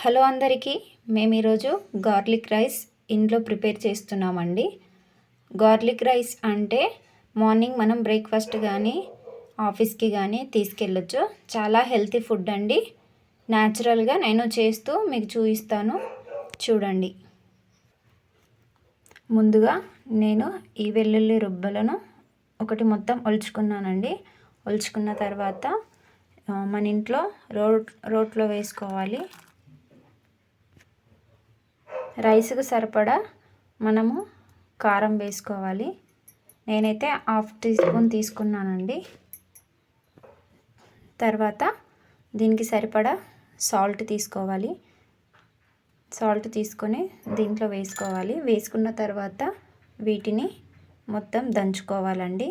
Hello అందరికీ మేము ఈరోజు గార్లిక్ రైస్ ఇంట్లో ప్రిపేర్ చేస్తున్నామండి. గార్లిక్ రైస్ అంటే మార్నింగ్ మనం బ్రేక్ఫాస్ట్ కానీ ఆఫీస్కి కానీ తీసుకెళ్ళొచ్చు. చాలా హెల్తీ ఫుడ్ అండి. న్యాచురల్గా నేను చేస్తూ మీకు చూపిస్తాను. చూడండి. ముందుగా నేను ఈ వెల్లుల్లి రుబ్బలను ఒకటి మొత్తం ఒలుచుకున్నానండి. ఒలుచుకున్న తర్వాత మన ఇంట్లో రోట్ రోట్లో వేసుకోవాలి. రైస్కు సరిపడా మనము కారం వేసుకోవాలి. నేనైతే హాఫ్ టీ స్పూన్ తీసుకున్నానండి. తర్వాత దీనికి సరిపడా సాల్ట్ తీసుకోవాలి. సాల్ట్ తీసుకొని దీంట్లో వేసుకోవాలి. వేసుకున్న తర్వాత వీటిని మొత్తం దంచుకోవాలండి.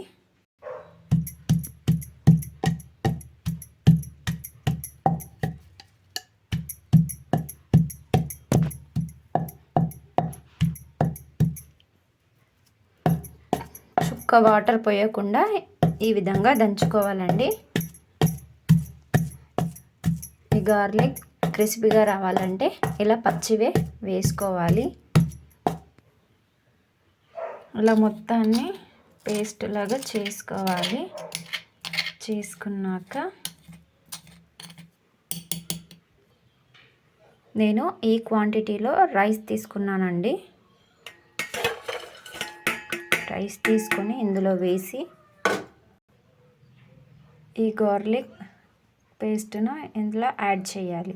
చుక్క వాటర్ పోయకుండా ఈ విధంగా దంచుకోవాలండి. ఈ గార్లిక్ క్రిస్పీగా రావాలంటే ఇలా పచ్చివే వేసుకోవాలి. అలా మొత్తాన్ని పేస్ట్ లాగా చేసుకోవాలి. చేసుకున్నాక నేను ఈ క్వాంటిటీలో రైస్ తీసుకున్నానండి. రైస్ తీసుకొని ఇందులో వేసి ఈ గార్లిక్ పేస్ట్ను ఇందులో యాడ్ చేయాలి.